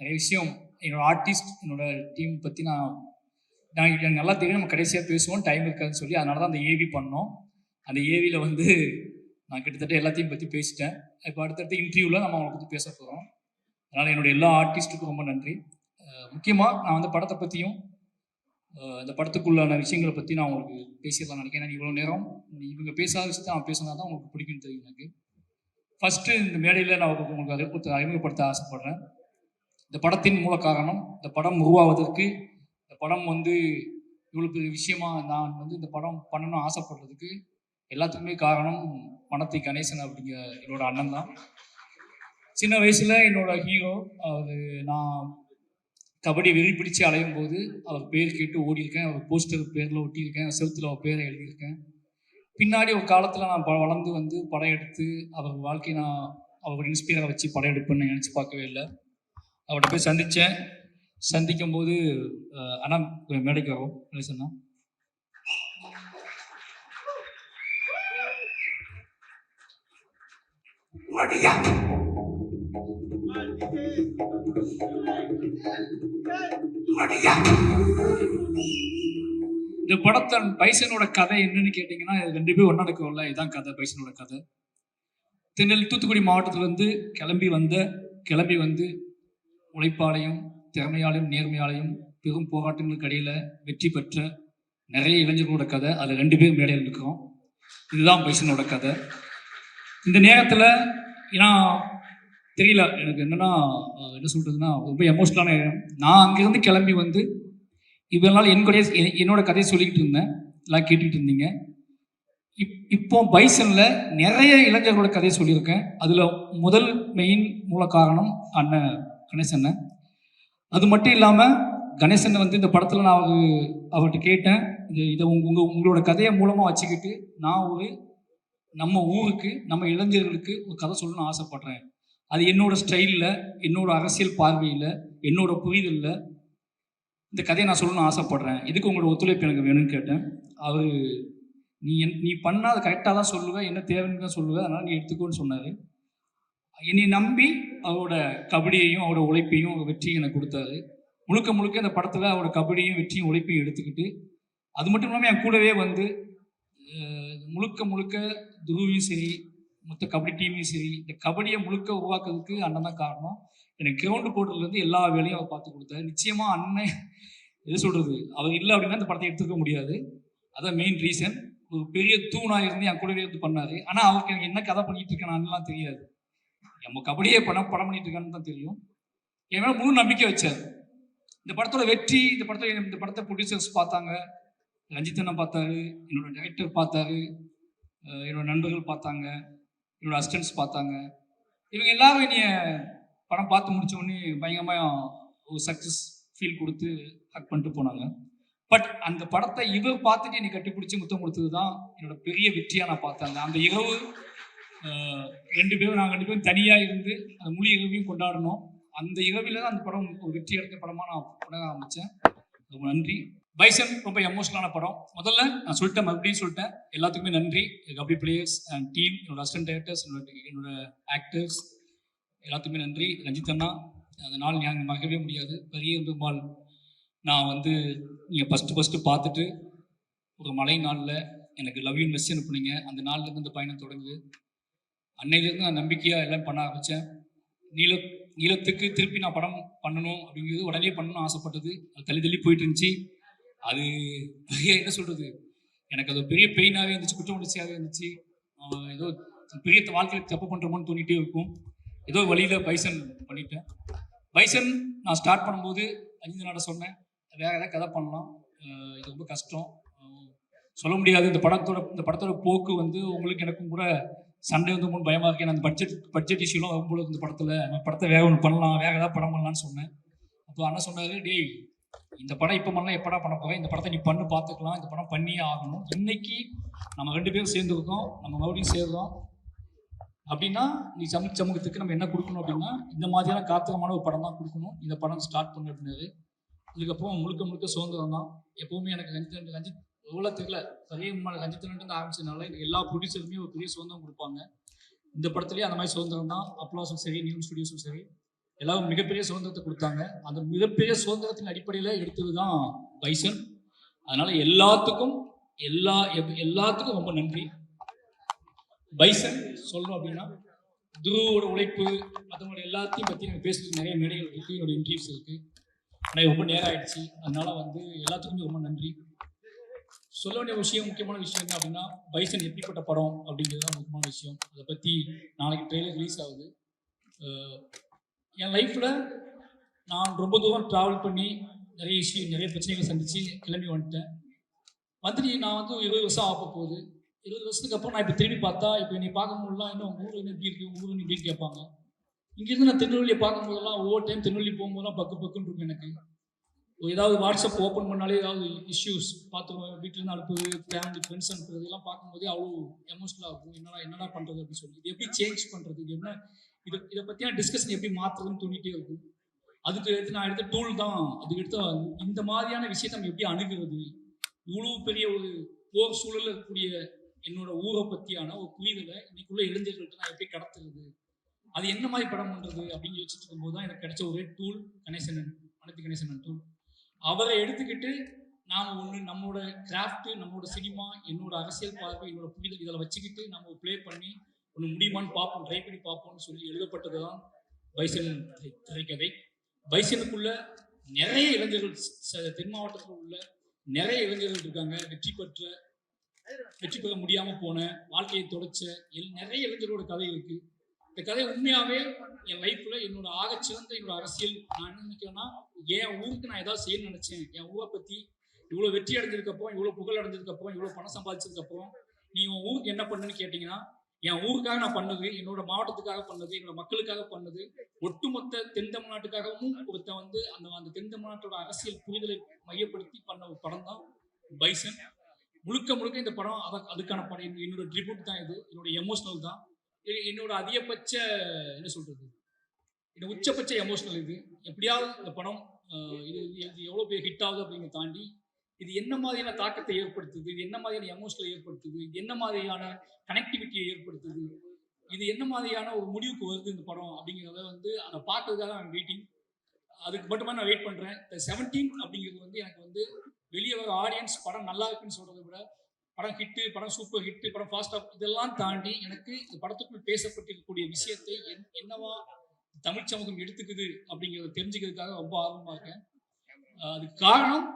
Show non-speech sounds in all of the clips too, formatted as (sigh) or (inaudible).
நிறைய விஷயம். என்னோட ஆர்டிஸ்ட் என்னோட டீம் பற்றி நான் நான் எனக்கு நல்லா தெரியும். நம்ம கடைசியாக பேசுவோம். டைம் இருக்காதுன்னு சொல்லி அதனால தான் அந்த ஏவி பண்ணோம். அந்த ஏவியில் வந்து நான் கிட்டத்தட்ட எல்லாத்தையும் பற்றி பேசிட்டேன். இப்போ அடுத்தடுத்த இன்டர்வியூவில் நம்ம அவங்களை பற்றி பேச போகிறோம் அதனால் என்னோட எல்லா ஆர்டிஸ்ட்டுக்கும் ரொம்ப நன்றி. முக்கியமாக நான் வந்து படத்தை பற்றியும் இந்த படத்துக்குள்ளான விஷயங்களை பற்றி நான் உங்களுக்கு பேசிடலாம் நினைக்கிறேன். இவ்வளோ நேரம் இவங்க பேசாத விஷயத்தை நான் பேசினா தான் உங்களுக்கு பிடிக்கும்னு தெரியும் எனக்கு. ஃபஸ்ட்டு இந்த மேடையில் நான் உங்களுக்கு அதை அறிமுகப்படுத்த ஆசைப்பட்றேன். இந்த படத்தின் மூல காரணம் இந்த படம் உருவாவதற்கு இந்த படம் வந்து இவ்வளோ பெரிய விஷயமா நான் வந்து இந்த படம் பண்ணணும்னு ஆசைப்படுறதுக்கு எல்லாத்துக்குமே காரணம் பணத்தை கணேசன் அப்படிங்கிற என்னோட அண்ணன் தான். சின்ன வயசில் என்னோட ஹீரோ அவர் நான் கபடி வெறி பிடிச்சு அலையும் போது அவர் பேர் கேட்டு ஓடியிருக்கேன். அவர் போஸ்டர் பேரில் ஒட்டியிருக்கேன். செவுத்தில் அவர் பேரை எழுதியிருக்கேன். பின்னாடி ஒரு காலத்தில் நான் ப- வளர்ந்து வந்து படம் எடுத்து அவர் வாழ்க்கையை நான் அவர் இன்ஸ்பயரை வச்சு படம் எடுப்பேன்னு நினச்சி பார்க்கவே இல்லை. அவர்கிட்ட போய் சந்தித்தேன் சந்திக்கும் போது அண்ணா மேடைக்கு வரும். சொன்னா? இந்த படத்தை பைசனோட கதை என்னன்னு கேட்டிங்கன்னா ரெண்டு பேரும் ஒன்றா நடக்கவில்ல இதுதான் கதை பைசனோட கதை. திருநெல் தூத்துக்குடி மாவட்டத்திலேருந்து கிளம்பி வந்த கிளம்பி வந்து உழைப்பாலையும் திறமையாலையும் நேர்மையாலையும் பெரும் போராட்டங்களுக்கு இடையில வெற்றி பெற்ற நிறைய இளைஞர்களோட கதை. அதில் ரெண்டு பேரும் மேடையில் இருக்கிறோம் இதுதான் பைசனோட கதை. இந்த நேரத்தில் ஏன்னா தெரியல எனக்கு என்னன்னா என்ன சொல்கிறதுன்னா ரொம்ப எமோஷனலான நேரம். நான் அங்கேருந்து கிளம்பி வந்து இவ்வளோ நாள் என் என்னோட கதையை சொல்லிக்கிட்டு இருந்தேன். எல்லாம் கேட்டுக்கிட்டு இருந்தீங்க. இப் இப்போ பைசனில் நிறைய இளைஞர்களோட கதையை சொல்லியிருக்கேன். அதில் முதல் மெயின் மூல காரணம் அண்ணன். கணேசனை. அது மட்டும் இல்லாமல் கணேசன் வந்து இந்த படத்தில் நான் அவர் அவர்கிட்ட கேட்டேன். இது இதை உங்கள் உங்க- உங்களோட கதையை மூலமாக வச்சுக்கிட்டு நான் ஒரு நம்ம ஊருக்கு நம்ம இளைஞர்களுக்கு ஒரு கதை சொல்லணும்னு ஆசைப்படுறேன். அது என்னோட ஸ்டைலில் என்னோட அரசியல் பார்வையில் என்னோட புரிதலில் இந்த கதையை நான் சொல்லணும்னு ஆசைப்படுறேன். இதுக்கு உங்களோட ஒத்துழைப்பு எனக்கு வேணும்னு கேட்டேன். அவர் நீ என் நீ பண்ணால் அதை கரெக்டாக தான் சொல்லுவேன் என்ன தேவைன்னு தான் சொல்லுவேன் அதனால் நீ எடுத்துக்கோன்னு சொன்னார். என்னை நம்பி அவரோட கபடியையும் அவரோட உழைப்பையும் வெற்றியும் எனக்கு கொடுத்தாரு. முழுக்க முழுக்க இந்த படத்தில் அவரோட கபடியும் வெற்றியும் உழைப்பையும் எடுத்துக்கிட்டு அது மட்டும் இல்லாமல் என் கூடவே வந்து முழுக்க முழுக்க துருவியும் சரி மொத்த கபடி டீமையும் சரி இந்த கபடியை முழுக்க உருவாக்குறதுக்கு அண்ணன் தான் காரணம். எனக்கு கிரவுண்டு போடுறதுலேருந்து எல்லா வேலையும் அவர் பார்த்து கொடுத்தாரு. நிச்சயமாக அண்ணன் எது சொல்கிறது அவர் இல்லை அப்படின்னா இந்த படத்தை எடுத்துக்க முடியாது. அதான் மெயின் ரீசன் ஒரு பெரிய தூணாக இருந்து என் கூடவே இருந்து பண்ணாரு. ஆனால் அவருக்கு எனக்கு என்ன கதை பண்ணிகிட்டு இருக்கேன் தெரியாது. நம்ம கபடியே படம் படம் பண்ணிட்டு இருக்கான்னு தான் தெரியும். என் மேல முழு நம்பிக்கை வச்சார். இந்த படத்தோட வெற்றி இந்த படத்தை இந்த படத்தை ப்ரொடியூசர்ஸ் பார்த்தாங்க. ரஞ்சித் அண்ணன் பார்த்தாரு என்னோட டைரக்டர் பார்த்தாரு என்னோட நண்பர்கள் பார்த்தாங்க என்னோட அசிஸ்டன்ஸ் பார்த்தாங்க. இவங்க எல்லாரும் என்னைய படம் பார்த்து முடிச்ச உடனே பயங்கரமாக ஒரு சக்ஸஸ் ஃபீல் கொடுத்து ஹக் பண்ணிட்டு போனாங்க. பட் அந்த படத்தை இவர் பார்த்துட்டு என்னை கட்டிப்பிடிச்சி முத்தம் கொடுத்தது தான் என்னோட பெரிய வெற்றியாக நான் பார்த்தேன். அந்த இரவு ரெண்டு பேரும் நாங்கள் ரெண்டு பேரும் தனியாக இருந்து அந்த முழு இரவையும் கொண்டாடணும் அந்த இரவில் தான் அந்த படம் ஒரு வெற்றி அடைந்த படமாக நான் படம் ஆரம்பித்தேன் ரொம்ப நன்றி. பைசன் ரொம்ப எமோஷனலான படம். முதல்ல நான் சொல்லிட்டேன் மறுபடியும் சொல்லிட்டேன். எல்லாத்துக்குமே நன்றி. கபடி பிளேயர்ஸ் அண்ட் டீம் என்னோட அசிஸ்டன்ட் டைரக்டர்ஸ் என்னோட என்னோட ஆக்டர்ஸ் எல்லாத்துக்குமே நன்றி. ரஞ்சித் அண்ணா அதனால் நான் ஞாபகம் மறக்கவே முடியாது. பெரிய பெருமாள் நான் வந்து நீங்கள் ஃபஸ்ட்டு ஃபஸ்ட்டு பார்த்துட்டு ஒரு மழை நாளில் எனக்கு லவ் யூ மெஸ் அனுப்புனீங்க. அந்த நாள்லேருந்து இந்த பயணம் தொடங்குது. அன்னையிலேருந்து நான் நம்பிக்கையாக எல்லாம் பண்ண ஆரம்பித்தேன் நீல நீளத்துக்கு திருப்பி நான் படம் பண்ணணும் அப்படிங்கிறது உடனே பண்ணணும்னு ஆசைப்பட்டது. அது தள்ளி தள்ளி போயிட்டு இருந்துச்சு. அது பெரிய என்ன சொல்கிறது எனக்கு அது பெரிய பெயினாகவே இருந்துச்சு குற்ற உணர்ச்சியாகவே இருந்துச்சு. ஏதோ பெரிய வாழ்க்கையில் தப்பு பண்ணுறோமோன்னு தோணிட்டே இருக்கும். ஏதோ வழியில் பைசன் பண்ணிட்டேன். பைசன் நான் ஸ்டார்ட் பண்ணும்போது அஞ்சு நாட சொன்னேன் வேற ஏதாவது கதை பண்ணலாம். இது ரொம்ப கஷ்டம். சொல்ல முடியாது. இந்த படத்தோட இந்த படத்தோட போக்கு வந்து உங்களுக்கு எனக்கும் கூட சண்டை வந்து ரொம்ப பயமாக இருக்கு. அந்த பட்ஜெட் பட்ஜெட் இஷ்யூலாம் வரும்போது இந்த படத்தில் நம்ம படத்தை வேக ஒன்று பண்ணலாம் வேக ஏதாவது படம் பண்ணலாம்னு சொன்னேன். அப்போ அண்ணன் சொன்னாரு டேய் இந்த படம் இப்போ பண்ணலாம் எப்படா பண்ண போகிறேன் இந்த படத்தை நீ பண்ணு பார்த்துக்கலாம் இந்த படம் பண்ணியே ஆகணும். இன்னைக்கு நம்ம ரெண்டு பேரும் சேர்ந்துருக்கோம். நம்ம மறுபடியும் சேர்றோம். அப்படின்னா நீ சமூக சமூகத்துக்கு நம்ம என்ன கொடுக்கணும் அப்படின்னா இந்த மாதிரியான காத்திரமான ஒரு படம் தான் கொடுக்கணும். இந்த படம் ஸ்டார்ட் பண்ணு அப்படின்னாரு. இதுக்கப்புறம் முழுக்க முழுக்க சுதந்திரம் தான் எப்பவுமே எனக்கு ரஞ்சித் ரஞ்சித் எவ்வளோ தெரியல பெரிய முன்னாடி ஆரம்பிச்சதுனால எல்லா ப்ரொடியூசருமே ஒரு பெரிய சுதந்திரம் கொடுப்பாங்க. இந்த படத்துலேயே அந்த மாதிரி சுதந்திரம் தான் அப்ளாஸும் சரி நியூ ஸ்டுடியோஸும் சரி எல்லாரும் மிகப்பெரிய சுதந்திரத்தை கொடுத்தாங்க. அந்த மிகப்பெரிய சுதந்திரத்தின் அடிப்படையில் எடுத்தது தான் பைசன். அதனால எல்லாத்துக்கும் எல்லா எல்லாத்துக்கும் ரொம்ப நன்றி. பைசன் சொல்கிறோம் அப்படின்னா துருவோட உழைப்பு மற்றவங்களோட எல்லாத்தையும் பற்றி நாங்கள் பேசுறதுக்கு நிறைய மேடைகள் இருக்குது என்னோட இன்டர்வியூஸ் இருக்குது ஆனால் ரொம்ப நேரம் ஆயிடுச்சு. அதனால வந்து எல்லாத்துக்குமே ரொம்ப நன்றி. சொல்ல வேண்டிய விஷயம் முக்கியமான விஷயம் என்ன அப்படின்னா பைசன் எப்படிப்பட்ட படம் அப்படிங்கிறது தான் முக்கியமான விஷயம். அதை பற்றி நாளைக்கு ட்ரெய்லர் ரிலீஸ் ஆகுது. என் லைஃப்பில் நான் ரொம்ப தூரம் ட்ராவல் பண்ணி நிறைய இஷ்யூ நிறைய பிரச்சனைகளை சந்தித்து கிளம்பி வந்துட்டேன். வந்துட்டு நான் வந்து இருபது வருஷம் ஆக போகுது. இருபது வருஷத்துக்கு அப்புறம் நான் இப்போ திரும்பி பார்த்தா இப்போ என்னை பார்க்கும்போதுலாம் இன்னும் உங்கள் என்ன எப்படி இருக்கு? உங்கள் ஊரில் கேட்பாங்க? இங்கேருந்து நான் திருநெல்வேலியை பார்க்கும்போதெல்லாம் ஒவ்வொரு டைம் திருநெல்வேலி போகும்போதெல்லாம் பக்கு பக்குன்னு இருக்கும் எனக்கு. ஏதாவது வாட்ஸ்அப் ஓப்பன் பண்ணாலே ஏதாவது இஷ்யூஸ் பார்த்து வீட்டிலேருந்து அனுப்புது ஃபேமிலி ஃப்ரெண்ட்ஸ் அனுப்புறது இதெல்லாம் பார்க்கும்போதே அவ்வளோ எமோஷனலாக இருக்கும். என்னடா என்னடா பண்ணுறது அப்படின்னு சொல்லி. இது எப்படி சேஞ்ச் பண்ணுறது இது என்ன? இது இதை பற்றியான டிஸ்கஷன் எப்படி மாற்றுறதுன்னு தோண்டிகிட்டே இருக்கும். அதுக்கு எடுத்து நான் எடுத்த டூல் தான். அதுக்கு எடுத்த இந்த மாதிரியான விஷயத்தை நம்ம எப்படி அணுகிறது? இவ்வளோ பெரிய ஒரு போர் சூழலில் இருக்கக்கூடிய என்னோட ஊரை பற்றியான ஒரு புரிதலை இன்னைக்குள்ள இளைஞர்கள்ட்ட நான் எப்படி கடத்துறது? அது என்ன மாதிரி படம் பண்ணுறது அப்படின்னு யோசிச்சுட்டு இருக்கும்போது தான் எனக்கு கிடைச்ச ஒரே டூல் கணேசன் அனைத்து கணேசனன் டூல் அவரை எடுத்துக்கிட்டு நாம் ஒன்று நம்மளோட கிராஃப்ட் நம்மளோட சினிமா என்னோட அரசியல் பார்வை என்னோட புரிதல் இதில் வச்சுக்கிட்டு நம்ம ப்ளே பண்ணி ஒன்று முடியுமான்னு பார்ப்போம் ட்ரை பண்ணி பார்ப்போம்னு சொல்லி எழுதப்பட்டது தான் பைசன் திரைக்கதை. பைசனுக்குள்ள நிறைய இளைஞர்கள் ச- தென் மாவட்டத்தில் உள்ள நிறைய இளைஞர்கள் இருக்காங்க. வெற்றி பெற்ற வெற்றி பெற முடியாமல் போன வாழ்க்கையை தொலைச்ச எல் நிறைய இளைஞர்களோட கதை இருக்குது இந்த கதை உண்மையாவே என் லைஃப்ல என்னோட ஆகச்சிறந்த என்னோட அரசியல். நான் என்ன நினைக்கிறேன்னா என் ஊருக்கு நான் ஏதாவது செய்யணும்னு நினைச்சேன். என் ஊரை பத்தி இவ்வளவு வெற்றி அடைஞ்சிருக்கப்போ இவ்வளோ இவ்வளவு புகழ் அடைஞ்சதுக்கு இவ்வளவு பணம் சம்பாதிச்சதுக்கப்புறம் நீ உன் ஊருக்கு என்ன பண்ணுன்னு கேட்டீங்கன்னா என் ஊருக்காக நான் பண்ணது என்னோட மாவட்டத்துக்காக பண்ணது என்னோட மக்களுக்காக பண்ணது ஒட்டுமொத்த தென் தமிழ்நாட்டுக்காகவும் ஒருத்தன் வந்து அந்த அந்த தென் தமிழ்நாட்டோட அரசியல் புரிதலை மையப்படுத்தி பண்ண ஒரு படம் தான் பைசன். முழுக்க முழுக்க இந்த படம் அத அதுக்கான படம். என்னோட- ட்ரிபியூட் தான் இது. என்னோட எமோஷனல் தான். என்னோட அதிகபட்ச என்ன சொல்றது? என்னோட உச்சபட்ச எமோஷனல் இது. எப்படியாவது இந்த படம் இது இது எவ்வளோ பெரிய ஹிட் ஆகுது அப்படிங்க தாண்டி இது என்ன மாதிரியான தாக்கத்தை ஏற்படுத்துது? இது என்ன மாதிரியான எமோஷனலை ஏற்படுத்துது? இது என்ன மாதிரியான கனெக்டிவிட்டியை ஏற்படுத்துது? இது என்ன மாதிரியான ஒரு முடிவுக்கு வருது இந்த படம் அப்படிங்கிறத வந்து அதை பார்க்கறதுக்காக நான் வெயிட்டிங் அதுக்கு மட்டுமே நான் வெயிட் பண்ணுறேன் இந்த செவன்டீன் அப்படிங்கிறது வந்து எனக்கு வந்து வெளியே வர ஆடியன்ஸ் படம் நல்லா இருக்குன்னு சொல்கிறத விட படம் ஹிட்டு படம் சூப்பர் ஹிட்டு படம் ஃபாஸ்ட் ஆஃப் இதெல்லாம் தாண்டி எனக்கு இந்த படத்துக்குள் பேசப்பட்டிருக்கக்கூடிய விஷயத்தை என்- என்னவா தமிழ் சமூகம் எடுத்துக்குது அப்படிங்கிறத தெரிஞ்சுக்கிறதுக்காக ரொம்ப ஆர்வமாக இருக்கேன். அதுக்கு காரணம்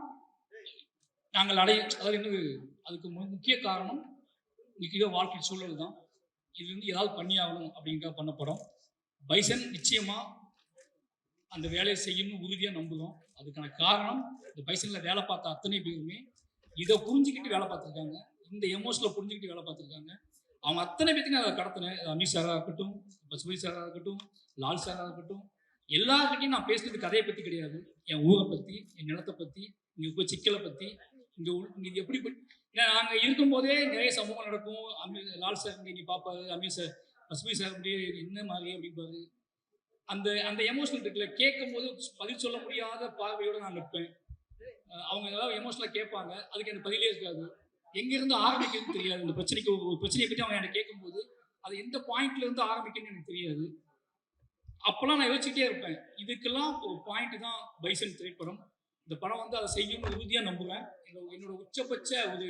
நாங்கள் அடைய அதாவது என்னது அதுக்கு முக்கிய காரணம் முக்கிய வாழ்க்கை சூழல் தான் இது வந்து ஏதாவது பண்ணி ஆகணும் அப்படிங்கிற பண்ண படம். பைசன் நிச்சயமாக அந்த வேலையை செய்யணும்னு உறுதியாக நம்புகிறோம் அதுக்கான காரணம் இந்த பைசனில் வேலை பார்த்த அத்தனை பேருமே இதை புரிஞ்சுக்கிட்டு வேலை பார்த்துருக்காங்க. இந்த எமோஷனில் புரிஞ்சுக்கிட்டு வேலை பார்த்துருக்காங்க. அவங்க அத்தனை பேத்துக்கும் அதை கடத்தினேன். அது அமீர் சாராக இருக்கட்டும் பசுமதி சாராக இருக்கட்டும் லால் சாராக இருக்கட்டும். எல்லாருக்கிட்டையும் நான் பேசுனது கதையை பற்றி கிடையாது. என் ஊரை பற்றி என் நிலத்தை பற்றி இங்கே இருக்க சிக்கலை பற்றி இங்கே இங்கே இது எப்படி ஏன்னா நாங்கள் இருக்கும்போதே நிறைய சம்பவம் நடக்கும். அமீர் லால் சார் இங்கே நீ பார்ப்பாரு அமீர் சார் பசுபதி சார் அப்படியே என்ன மாதிரி அப்படிம்பாரு. அந்த அந்த எமோஷனல் இருக்குல்ல கேட்கும் போது பதில் சொல்ல முடியாத பார்வையோட நான் நிற்பேன். அவங்க ஏதாவது எமோஷனலாக கேட்பாங்க. அதுக்கு எனக்கு பதிலே இருக்காது. எங்கேருந்து ஆரம்பிக்கணும்னு தெரியாது. இந்த பிரச்சனைக்கு ஒரு பிரச்சனையை பற்றி அவங்க என்ன கேட்கும்போது அது எந்த பாயிண்ட்ல இருந்து ஆரம்பிக்கணும்னு எனக்கு தெரியாது. அப்போல்லாம் நான் யோசிச்சுட்டே இருப்பேன். இதுக்கெல்லாம் ஒரு பாயிண்ட் தான் பைசன் திரைப்படம். இந்த படம் வந்து அதை செய்யும் உறுதியாக நம்புவேன் என்னோட என்னோட உச்சபட்ச ஒரு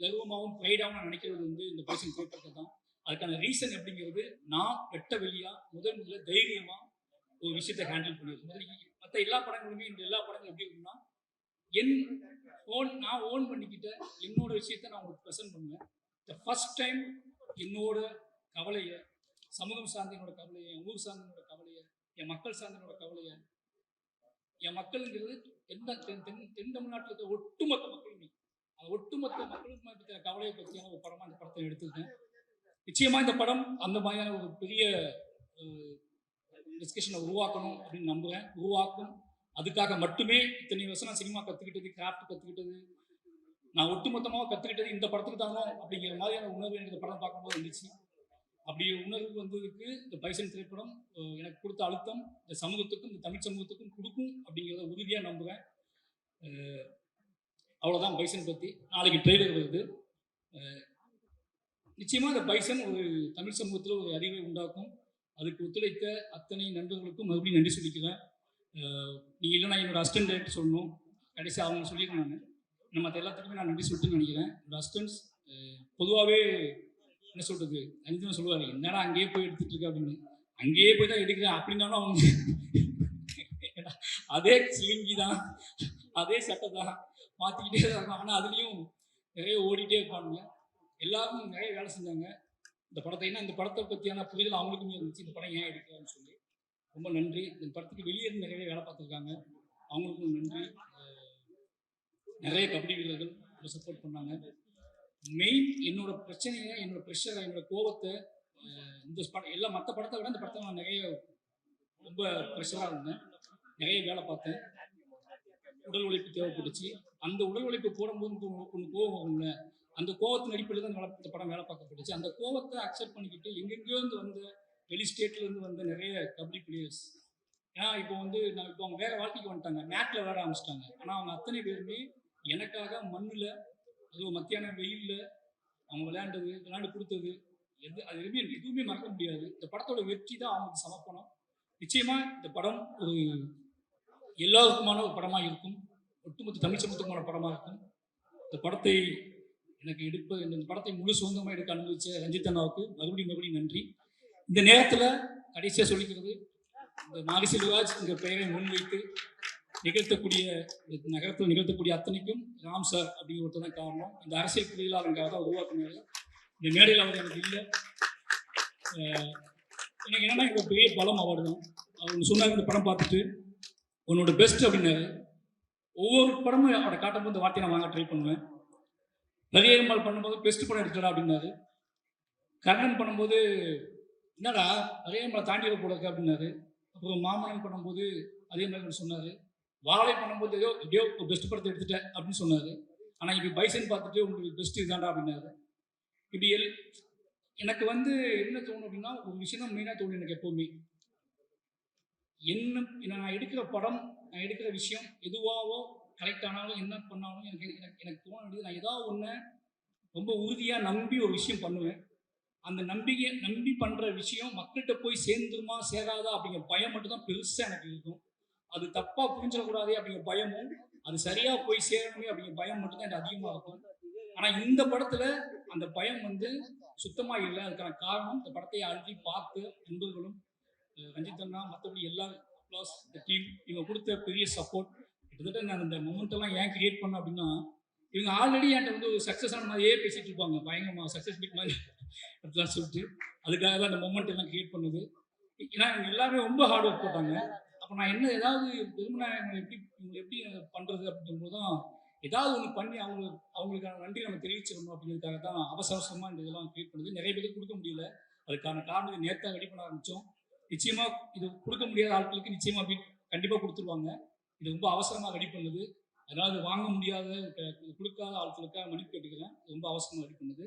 கர்வமாகவும் ப்ரைடாகவும் நான் நினைக்கிறது வந்து இந்த பைசன் திரைப்படத்தை தான். அதுக்கான ரீசன் அப்படிங்கிறது நான் வெட்ட வெளியாக முதல் முதல்ல தைரியமாக ஒரு விஷயத்தை ஹேண்டில் பண்ணியிருக்கேன். மற்ற எல்லா படங்களுமே இந்த எல்லா படங்களும் எப்படி இருக்குன்னா என் ஓன் நான் ஓன் பண்ணிக்கிட்ட என்னோட விஷயத்த நான் உங்களுக்கு ப்ரெசென்ட் பண்ணுவேன். த ஃபர்ஸ்ட் டைம் என்னோட கவலையை சமூகம் சார்ந்த என்னோட கவலையை என் ஊர் சார்ந்த என்னோட கவலையை என் மக்கள் சார்ந்த என்னோட கவலையை என் மக்களுங்கிறது தென் தென் தென் தென் தமிழ்நாட்டில் இருக்க ஒட்டுமொத்த மக்களுமே. அந்த ஒட்டுமொத்த மக்களுக்கு பற்றிய கவலையை பற்றியான ஒரு படமாக இந்த படத்தை எடுத்துருக்கேன் நிச்சயமாக இந்த படம் அந்த மாதிரியான ஒரு பெரிய டிஸ்கஷனை உருவாக்கணும் அப்படின்னு நம்புகிறேன் உருவாக்கும். அதுக்காக மட்டுமே இத்தனை வருஷம் நான் சினிமா கற்றுக்கிட்டது கிராஃப்ட் கற்றுக்கிட்டது நான் ஒட்டுமொத்தமாக கற்றுக்கிட்டது இந்த படத்துக்கு தானே அப்படிங்கிற மாதிரியான உணர்வு எனக்கு இந்த படம் பார்க்கும்போது இருந்துச்சு அப்படி உணர்வு வந்ததுக்கு இந்த பைசன் திரைப்படம் எனக்கு கொடுத்த அழுத்தம் இந்த சமூகத்துக்கும் இந்த தமிழ் சமூகத்துக்கும் கொடுக்கும் அப்படிங்கிறத உறுதியாக நம்புகிறேன் அவ்வளோதான் பைசன் பற்றி நாளைக்கு ட்ரெய்லர் வருது. நிச்சயமாக இந்த பைசன் ஒரு தமிழ் சமூகத்தில் ஒரு அறிவை உண்டாக்கும். அதுக்கு ஒத்துழைத்த அத்தனை நண்பர்களுக்கும் மறுபடியும் நன்றி சொல்லிக்கிறேன். நீ இல்லைன்னா என்னோட அசிஸ்டன்ட் சொல்லணும். கடைசி அவங்க சொல்லியிருக்கேன் நான். நம்ம மற்ற எல்லாத்துக்குமே நான் நன்றி சொல்லிட்டு நினைக்கிறேன். என்னோட அசிஸ்டன்ஸ் பொதுவாகவே என்ன சொல்றது? அஞ்சு சொல்லுவாங்க. என்னடா அங்கேயே போய் எடுத்துட்டு இருக்க அப்படின்னு. அங்கேயே போய் தான் எடுக்கிறேன். அப்படின்னாலும் அவங்க (laughs) அதே சிலிங்கி தான். அதே சட்டை தான். மாற்றிக்கிட்டே தான் இருக்கும் ஆனால் அதுலேயும் நிறைய ஓடிட்டே இருப்பாங்க. எல்லாரும் நிறைய வேலை செஞ்சாங்க. இந்த படத்தை ஏன்னா இந்த படத்தை பற்றியான புரிதல் அவங்களுக்குமே இருந்துச்சு. இந்த படம் ஏன் எடுக்கலாம்னு சொல்லி. ரொம்ப நன்றி. இந்த படத்துக்கு வெளியே இருந்து நிறைய வேலை பார்த்துருக்காங்க. அவங்களுக்கும் நன்றி. நிறைய கபடி வீரர்கள் சப்போர்ட் பண்ணாங்க. மெயின் என்னோட பிரச்சனையை என்னோட ப்ரெஷரை என்னோட கோபத்தை இந்த படம் எல்லா மற்ற படத்தை விட இந்த படத்தை நான் நிறைய ரொம்ப ப்ரெஷராக இருந்தேன். நிறைய வேலை பார்த்தேன். உடல் உழைப்பு தேவைப்பட்டுச்சு. அந்த உடல் உழைப்பு போடும்போது ஒன்று கோவம் ஒன்று அந்த கோபத்தின் அடிப்படையில் தான் இந்த படம் வேலை பார்க்கப்பட்டுச்சு. அந்த கோவத்தை அக்செப்ட் பண்ணிக்கிட்டு எங்கெங்கேயோ இருந்து வந்த வெளி ஸ்டேட்லேருந்து வந்த நிறைய கபடி பிளேயர்ஸ் ஏன்னா இப்போ வந்து நான் இப்போ அவங்க வேற வாழ்க்கைக்கு வந்துட்டாங்க. மேட்ல விளையாட ஆரம்பிச்சிட்டாங்க. ஆனால் அவங்க அத்தனை பேருமே எனக்காக மண்ணில் அதுவும் மத்தியான வெயிலில் அவங்க விளையாண்டது விளையாண்டு கொடுத்தது எது அது எதுவுமே எதுவுமே மறக்க முடியாது. இந்த படத்தோட வெற்றி தான் அவங்களுக்கு சமர்ப்பணம். நிச்சயமாக இந்த படம் ஒரு எல்லாருக்குமான ஒரு படமாக இருக்கும். ஒட்டுமொத்த தமிழ் சமூகத்துக்குமான படமாக இருக்கும். இந்த படத்தை எனக்கு எடுப்ப இந்த படத்தை முழு சொந்தமாக எடுக்க அனுபவிச்ச ரஞ்சித் அண்ணாவுக்கு மறுபடியும் மறுபடியும் நன்றி. இந்த நேரத்தில் கடைசியாக சொல்லிக்கிறது இந்த மாரி இந்த பெயரை முன்வைத்து நிகழ்த்தக்கூடிய நகரத்தில் நிகழ்த்தக்கூடிய அத்தனைக்கும் ராம் சார் அப்படிங்கிற ஒருத்தர் தான் காரணம். இந்த அரசியல் புரியலாளருக்காக தான் உருவாக்குனாரு இந்த மேடையில் அவர் எனக்கு இல்லை. எனக்கு என்னென்னா பெரிய பலம் அவர் தான். அவர் சொன்னார் இந்த படம் பார்த்துட்டு உன்னோட பெஸ்ட் அப்படின்னாரு. ஒவ்வொரு படமும் அவரை காட்டும்போது இந்த வார்த்தையை நான் வாங்க ட்ரை பண்ணுவேன். பெரியம்மாள் பண்ணும்போது பெஸ்ட் படம் எடுத்துடா அப்படின்னாரு. கர்ணன் பண்ணும்போது என்னடா பெரியம்மாளை தாண்டி வர போல இருக்கு அப்படின்னாரு. அப்புறம் மாமனன் பண்ணும்போது அதே மாதிரி சொன்னார். வாழை பண்ணும்போது ஏதோ எப்படியோ பெஸ்ட் படத்தை எடுத்துட்டேன் அப்படின்னு சொன்னார். ஆனால் இப்போ பைசன் பார்த்துட்டு உங்களுக்கு பெஸ்ட் இதுதான்டா அப்படின்னாரு. இப்படி எல் எனக்கு வந்து என்ன தோணும் அப்படின்னா ஒரு விஷயம் தான் மெயினாக தோணும் எனக்கு எப்போவுமே. என்ன நான் எடுக்கிற படம் நான் எடுக்கிற விஷயம் எதுவாகவோ கலெக்ட் ஆனாலும் என்ன பண்ணாலும் எனக்கு எனக்கு எனக்கு தோண வேண்டியது நான் ஏதாவது ஒன்று ரொம்ப உறுதியாக நம்பி ஒரு விஷயம் பண்ணுவேன். அந்த நம்பிக்கை நம்பி பண்ணுற விஷயம் மக்கள்கிட்ட போய் சேர்ந்துருமா சேராதா அப்படிங்கிற பயம் மட்டும் தான் பெருசாக எனக்கு இருக்கும். அது தப்பாக புரிஞ்சிடக்கூடாது அப்படிங்கிற பயமும் அது சரியாக போய் சேரணுமே அப்படிங்கிற பயம் மட்டும்தான் எனக்கு அதிகமாக இருக்கும். ஆனால் இந்த படத்தில் அந்த பயம் வந்து சுத்தமாக இல்லை. அதுக்கான காரணம் இந்த படத்தை ஆல்ரெடி பார்த்து நண்பர்களும் ரஞ்சித் அண்ணா மற்றபடி எல்லா ப்ளஸ் இந்த டீம் இவங்க கொடுத்த பெரிய சப்போர்ட் கிட்டத்தட்ட நான் இந்த மொமெண்ட் எல்லாம் ஏன் கிரியேட் பண்ணேன் அப்படின்னா இவங்க ஆல்ரெடி என்கிட்ட வந்து சக்ஸஸ் ஆன மாதிரியே பேசிட்டு இருப்பாங்க. பயங்கரமாக சக்ஸஸ் மீட் மாதிரி அப்படிலாம் சொல்லிட்டு அதுக்காக தான் அந்த மொமெண்ட் எல்லாம் கிரியேட் பண்ணுது. ஏன்னா எல்லாருமே ரொம்ப ஹார்ட் ஒர்க் போட்டாங்க. அப்போ நான் என்ன ஏதாவது விரும்பினா இவங்களை எப்படி இவங்களை எப்படி பண்ணுறது அப்படிங்கும்போது தான் ஏதாவது ஒன்று பண்ணி அவங்களுக்கு அவங்களுக்கான நன்றி நம்ம தெரிவிச்சிடணும் அப்படிங்கிறதுக்காக தான் அவசர அவசரமாக இந்த இதெல்லாம் க்ரியேட் பண்ணுது. நிறைய பேருக்கு கொடுக்க முடியல. அதுக்கான காரணம் நேரத்தை ரெடி பண்ண ஆரம்பித்தோம் நிச்சயமாக இது கொடுக்க முடியாத ஆட்களுக்கு நிச்சயமாக கண்டிப்பாக கொடுத்துருவாங்க. இது ரொம்ப அவசரமாக ரெடி பண்ணுது. அதனால் இது வாங்க முடியாத இது கொடுக்காத ஆட்களுக்காக மன்னிப்பு கேட்டுக்கிறேன். ரொம்ப அவசரமாக ரெடி பண்ணுது.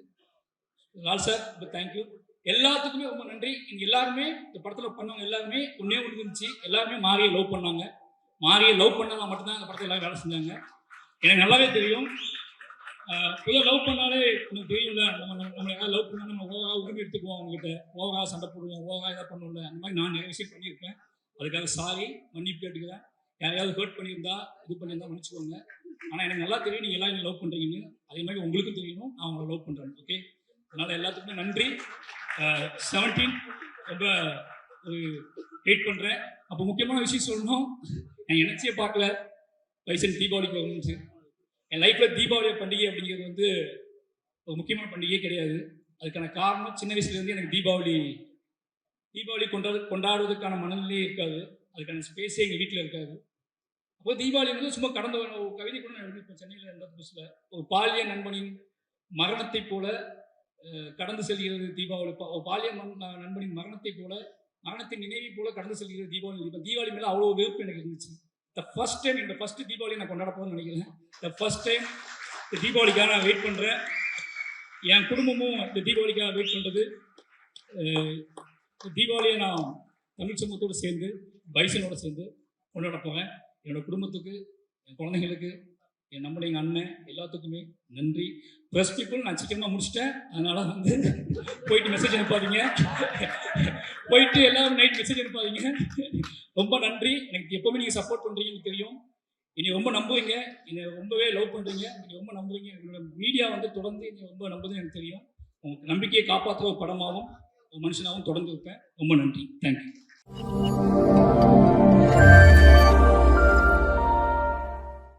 லால் சார் ரொம்ப தேங்க்யூ எல்லாத்துக்குமே ரொம்ப நன்றி. இங்க எல்லாருமே இந்த படத்தில் பண்ணவங்க எல்லாருமே ஒன்னே ஒன்று இருந்துச்சு. எல்லாருமே மாரியை லவ் பண்ணாங்க. மாரியை லவ் பண்ணாங்க மட்டும்தான் அந்த படத்தில் எல்லாரும் வேலை செஞ்சாங்க. எனக்கு நல்லாவே தெரியும். பொதுவாக லவ் பண்ணாலே எனக்கு தெரியும்ல. நம்ம நம்ம யாராவது லவ் பண்ணால் நம்ம ஓகா உரிமை எடுத்துக்குவோம் அவங்ககிட்ட. ஓகா சண்டை போடுவோம் ஓகா இதாக பண்ணுவோம்ல. அந்த மாதிரி நான் நிறைய விஷயம் பண்ணியிருப்பேன். அதுக்காக சாரி மன்னிப்பு கேட்டுக்கிறேன். யாரையாவது ஹர்ட் பண்ணியிருந்தா இது பண்ணியிருந்தா மன்னிச்சுக்கோங்க. ஆனால் எனக்கு நல்லா தெரியும் நீங்கள் எல்லாம் என்ன லவ் பண்ணுறீங்கன்னு அதே மாதிரி உங்களுக்கும் தெரியணும் நான் உங்களை லவ் பண்ணுறேன் ஓகே அதனால் எல்லாத்துக்குமே நன்றி. செவன்டீன் ரொம்ப ஒரு வெயிட் பண்ணுறேன் அப்போ முக்கியமான விஷயம் சொல்லணும். நான் நினச்சே பார்க்கல. வைசன் தீபாவளிக்கு வரும்னு என் லைஃப்பில் தீபாவளி பண்டிகை அப்படிங்கிறது வந்து ஒரு முக்கியமான பண்டிகையே கிடையாது. அதுக்கான காரணம் சின்ன வயசுலேருந்து எனக்கு தீபாவளி தீபாவளி கொண்டாடு கொண்டாடுவதற்கான மனநிலையே இருக்காது. அதுக்கான ஸ்பேஸே எங்கள் வீட்டில் இருக்காது. அப்போ தீபாவளி வந்து சும்மா கடந்த ஒரு கவிதை கூட நான் எழுதியிருப்பேன். சென்னையில் இருந்த புதுசில். ஒரு பாலிய நண்பனின் மரணத்தைப் போல கடந்து செல்கிறது தீபாவளி. பா- நண்பனின் மரணத்தை போல மரணத்தின் நினைவை போல கடந்து செல்கிறது தீபாவளி. இப்போ தீபாவளி மேலே அவ்வளோ வெறுப்பு எனக்கு இருந்துச்சு. த ஃபர்ஸ்ட் டைம் இந்த ஃபர்ஸ்ட் தீபாவளி நான் கொண்டாட போகணும்னு நினைக்கிறேன். த ஃபர்ஸ்ட் டைம் இந்த தீபாவளிக்காக நான் வெயிட் பண்ணுறேன் என் குடும்பமும் இந்த தீபாவளிக்காக வெயிட் பண்ணுறது தீபாவளியை நான் தமிழ் சமூகத்தோடு சேர்ந்து பைசனோடு சேர்ந்து கொண்டாட போவேன் என்னோட குடும்பத்துக்கு என் குழந்தைங்களுக்கு நம்முடைய எங்கள் அண்ணன் எல்லாத்துக்குமே நன்றி. ப்ரெஸ் பீப்புள் நான் சீக்கிரமாக முடிச்சிட்டேன். அதனால் வந்து போயிட்டு மெசேஜ் அனுப்பாதீங்க. போயிட்டு எல்லாரும் நைட் மெசேஜ் அனுப்பாதீங்க. ரொம்ப நன்றி. எனக்கு எப்போவுமே நீங்கள் சப்போர்ட் பண்ணுறீங்கன்னு தெரியும். என்னை ரொம்ப நம்புவீங்க. என்னை ரொம்பவே லவ் பண்ணுறீங்க என்னை ரொம்ப நம்புவீங்க என்னோட மீடியா வந்து தொடர்ந்து என்னை ரொம்ப நம்புதுன்னு எனக்கு தெரியும். உங்களுக்கு நம்பிக்கையை காப்பாற்றுற ஒரு படமாகவும் ஒரு மனுஷனாகவும் தொடர்ந்து இருப்பேன். ரொம்ப நன்றி. தேங்க்யூ